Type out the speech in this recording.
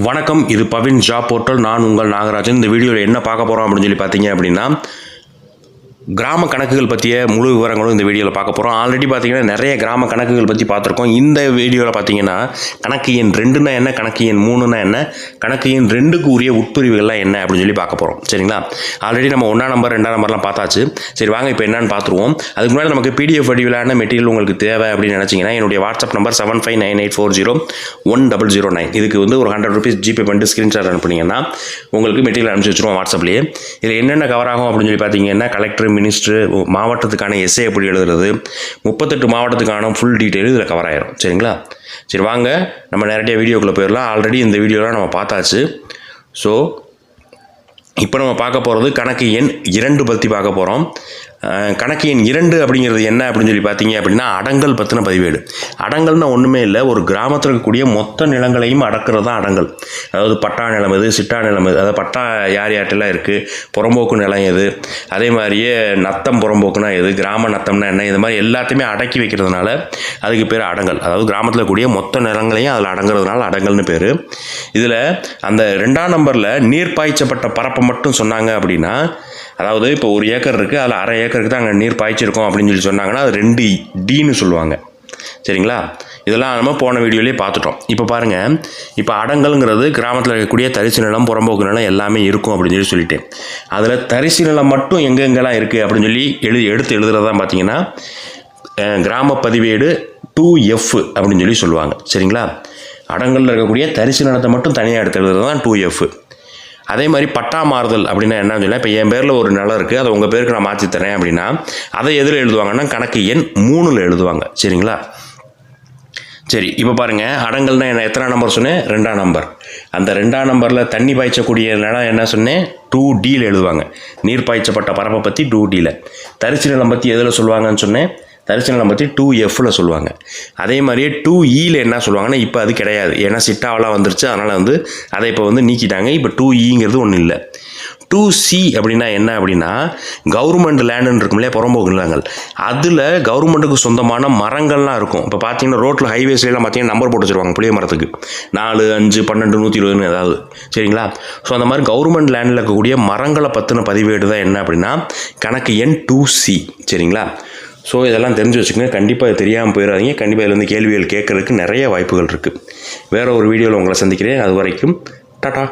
வணக்கம் இது Bhavin job portal. நான் உங்கள் நாகராஜன். இந்த வீடியோவில் என்ன பார்க்க போகிறோம் அப்படின்னு சொல்லி பார்த்தீங்க அப்படின்னா கிராம கணக்குகள் பற்றிய முழு விவரங்களும் இந்த வீடியோவில் பார்க்க போகிறோம் ஆல்ரெடி பார்த்தீங்கன்னா நிறைய கிராம கணக்குகள் பற்றி பார்த்துருக்கோம் இந்த வீடியோவில் பார்த்தீங்கன்னா கணக்கு எண் ரெண்டுனா என்ன கணக்கு எண் மூணுனா என்ன கணக்கு எண் ரெண்டுக்கு உரிய உட்பிரிவுகள்லாம் என்ன அப்படின்னு சொல்லி பார்க்க போகிறோம் சரிங்களா? ஆல்ரெடி நம்ம ஒன்றா நம்பர் ரெண்டாம் நம்பர்லாம் பார்த்தாச்சு. சரி வாங்க இப்போ என்னன்னு பார்த்துருவோம் அதுக்கு முன்னாடி நமக்கு பிடிஎஃப் வடிவிலான மெட்டீரியல் உங்களுக்கு தேவை அப்படின்னு நினச்சிங்கன்னா என்னுடைய WhatsApp number seven five nine eight four zero one double zero nine இதுக்கு வந்து ஒரு ஹண்ட்ரட் ருபீஸ் ஜிபே பண்ணிட்டு ஸ்க்ரீன்ஷாட் அனுப்புனீங்கன்னா உங்களுக்கு மெட்டீரியல் அனுப்பிச்சி வச்சுருவோம் வாட்ஸ்அப்லேயே இதில் என்னென்ன கவர் ஆகும் அப்படின்னு சொல்லி பார்த்தீங்கன்னா கலெக்டர் மினிஸ்டர் மாவட்டத்துக்கான எஸ்ஏ எப்படி எழுதுறது? முப்பத்தெட்டு மாவட்டத்துக்கான ஃபுல் டீட்டெயில் இதில் கவர் ஆயிரும். சரிங்களா? சரி வாங்க. நம்ம நேரடியாக வீடியோக்குள்ளே போயிடலாம் ஆல்ரெடி இந்த வீடியோலாம் நம்ம பார்த்தாச்சு. ஸோ இப்போ நம்ம பார்க்க போகிறது கணக்கு எண் இரண்டு பற்றி பார்க்க போகிறோம் கணக்கு எண் இரண்டு அப்படிங்கிறது என்ன அப்படின்னு சொல்லி பார்த்தீங்க அப்படின்னா அடங்கல் பற்றின பதிவேடு. அடங்கல்னு ஒன்றுமே இல்லை ஒரு கிராமத்தில் இருக்கக்கூடிய மொத்த நிலங்களையும் அடக்கிறது தான் அடங்கல். அதாவது பட்டா நிலம் எது சிட்டா நிலம் எது அதாவது பட்டா யார் யார்ட்டெல்லாம் இருக்குது புறம்போக்கு நிலம் எது அதே மாதிரியே நத்தம் புறம்போக்குனா எது கிராம நத்தம்னா என்ன இது மாதிரி எல்லாத்தையுமே அடக்கி வைக்கிறதுனால அதுக்கு பேர் அடங்கல். அதாவது கிராமத்தில் கூடிய மொத்த நிலங்களையும் அதில் அடங்குறதுனால அடங்கல்னு பேர். இதில் அந்த ரெண்டாம் நம்பரில் நீர் பாய்ச்சப்பட்ட பரப்பை மட்டும் சொன்னாங்க அப்படின்னா அதாவது இப்போ ஒரு ஏக்கர் இருக்குது அதில் அரை ஏக்கருக்கு தான் அங்கே நீர் பாய்ச்சிருக்கோம் அப்படின்னு சொல்லி சொன்னாங்கன்னா அது ரெண்டு டீன்னு சொல்லுவாங்க. சரிங்களா? இதெல்லாம் நம்ம போன வீடியோலேயே பார்த்துட்டோம். இப்போ பாருங்கள் இப்போ அடங்கல்ங்கிறது கிராமத்தில் இருக்கக்கூடிய தரிசு நிலம் புறம்போக்கு நிலம் எல்லாமே இருக்கும் அப்படின்னு சொல்லி சொல்லிட்டு. அதில் தரிசு நிலம் மட்டும் எங்கெங்கெல்லாம் இருக்குது அப்படின்னு சொல்லி எழுதி எடுத்து எழுதுறதான் பார்த்தீங்கன்னா கிராம பதிவேடு டூ எஃப் அப்படின்னு சொல்லி சொல்லுவாங்க. சரிங்களா? அடங்கலில் இருக்கக்கூடிய தரிசு நிலத்தை மட்டும் தனியாக எடுத்து எழுதுறது தான் டூ எஃப் அதே மாதிரி பட்டா மாறுதல் அப்படின்னா என்னன்னு சொல்ல இப்போ என் பேரில் ஒரு நிலம் இருக்குது அதை உங்கள் பேருக்கு நான் மாற்றி தரேன் அப்படின்னா அதை எதில் எழுதுவாங்கன்னா கணக்கு எண் மூணில் எழுதுவாங்க. சரிங்களா? சரி இப்போ பாருங்கள் அடங்கல்னா என்ன? எத்தனை நம்பர் சொன்னேன்? ரெண்டாம் நம்பர் அந்த ரெண்டாம் நம்பரில் தண்ணி பாய்ச்சக்கூடிய நிலம் என்ன சொன்னேன்? டூ டியில் எழுதுவாங்க. நீர் பாய்ச்சப்பட்ட பரப்பை பற்றி டூ டியில் தரிசு நிலம் பற்றி எதில் சொல்லுவாங்கன்னு சொன்னேன்? தரிசனம் பற்றி டூ எஃப்பில் சொல்லுவாங்க. அதே மாதிரியே டூ இயில் e என்ன சொல்லுவாங்கன்னா இப்போ அது கிடையாது. ஏன்னா சிட்டாவெல்லாம் வந்துருச்சு. அதனால் வந்து அதை இப்போ வந்து நீக்கிட்டாங்க. இப்போ டூ இங்கிறது e ஒன்றும் இல்லை. டூ சி அப்படின்னா என்ன அப்படின்னா கவர்மெண்ட் லேண்டுன்னு இருக்கும் இல்லையா புறம்போக்கு நிலங்கள். அதில் கவர்மெண்ட்டுக்கு சொந்தமான மரங்கள்லாம் இருக்கும். இப்போ பார்த்தீங்கன்னா ரோட்டில் ஹைவேஸ்லாம் பார்த்தீங்கன்னா நம்பர் போட்டு வச்சுருவாங்க புளிய மரத்துக்கு. நாலு அஞ்சு பன்னெண்டு நூற்றி இருபதுன்னு ஏதாவது. சரிங்களா? ஸோ அந்த மாதிரி கவர்மெண்ட் லேண்டில் இருக்கக்கூடிய மரங்களை பற்றின பதிவேடு தான் என்ன அப்படின்னா கணக்கு எண் டூ சி சரிங்களா? ஸோ இதெல்லாம் தெரிஞ்சு வச்சுக்கோங்க. கண்டிப்பாக தெரியாமல் போயிடாதீங்க கண்டிப்பாக வந்து கேள்விகள் கேட்குறதுக்கு நிறைய வாய்ப்புகள் இருக்குது வேறு ஒரு வீடியோவில் உங்களை சந்திக்கிறேன். அது வரைக்கும் டாட்டா